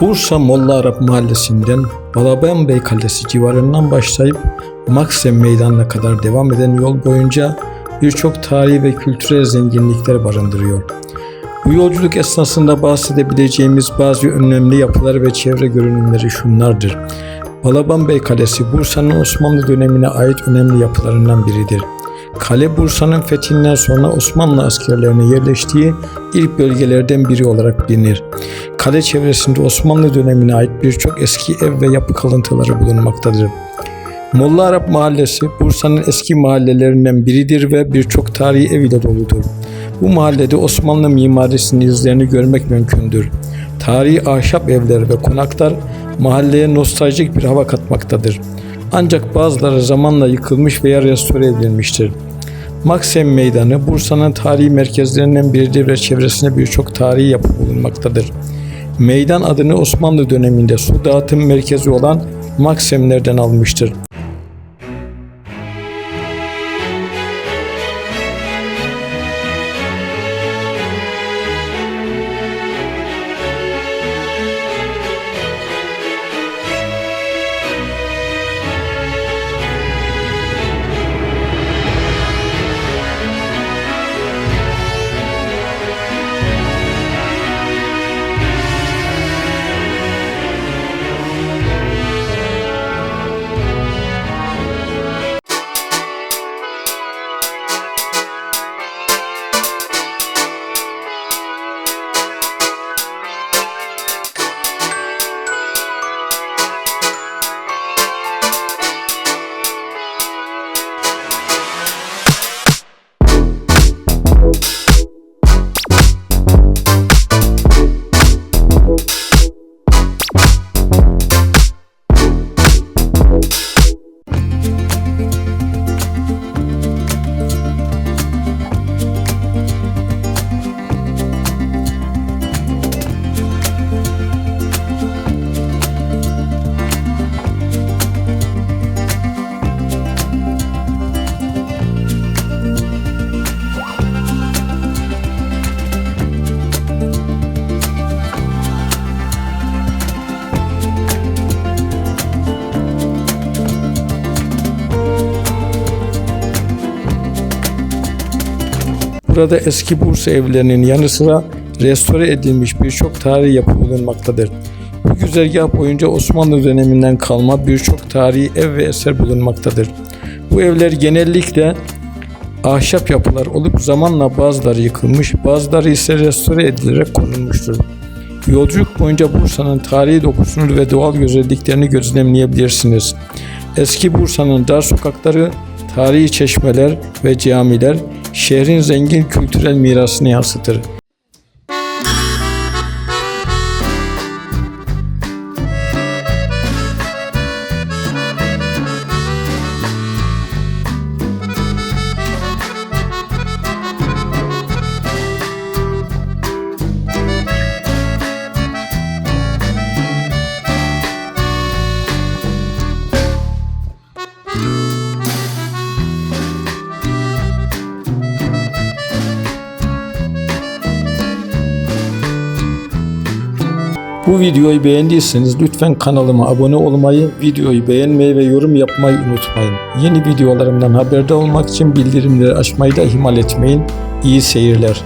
Bursa Molla Arap Mahallesi'nden Balaban Bey Kalesi civarından başlayıp Maksim Meydanı'na kadar devam eden yol boyunca birçok tarihi ve kültürel zenginlikler barındırıyor. Bu yolculuk esnasında bahsedebileceğimiz bazı önemli yapılar ve çevre görünümleri şunlardır. Balaban Bey Kalesi Bursa'nın Osmanlı dönemine ait önemli yapılarından biridir. Kale Bursa'nın fethinden sonra Osmanlı askerlerinin yerleştiği ilk bölgelerden biri olarak bilinir. Kale çevresinde Osmanlı dönemine ait birçok eski ev ve yapı kalıntıları bulunmaktadır. Molla Arap Mahallesi Bursa'nın eski mahallelerinden biridir ve birçok tarihi ev ile doludur. Bu mahallede Osmanlı mimarisinin izlerini görmek mümkündür. Tarihi ahşap evler ve konaklar mahalleye nostaljik bir hava katmaktadır. Ancak bazıları zamanla yıkılmış veya restore edilmiştir. Maksim Meydanı Bursa'nın tarihi merkezlerinden biridir ve çevresinde birçok tarihi yapı bulunmaktadır. Meydan adını Osmanlı döneminde su dağıtım merkezi olan Maksimlerden almıştır. Burada eski Bursa evlerinin yanı sıra restore edilmiş birçok tarihi yapı bulunmaktadır. Bu güzergah boyunca Osmanlı döneminden kalma birçok tarihi ev ve eser bulunmaktadır. Bu evler genellikle ahşap yapılar olup zamanla bazıları yıkılmış, bazıları ise restore edilerek korunmuştur. Yolculuk boyunca Bursa'nın tarihi dokusunu ve doğal güzelliklerini gözlemleyebilirsiniz. Eski Bursa'nın dar sokakları, tarihi çeşmeler ve camiler şehrin zengin kültürel mirasını yansıtır. Bu videoyu beğendiyseniz lütfen kanalıma abone olmayı, videoyu beğenmeyi ve yorum yapmayı unutmayın. Yeni videolarımdan haberdar olmak için bildirimleri açmayı da ihmal etmeyin. İyi seyirler.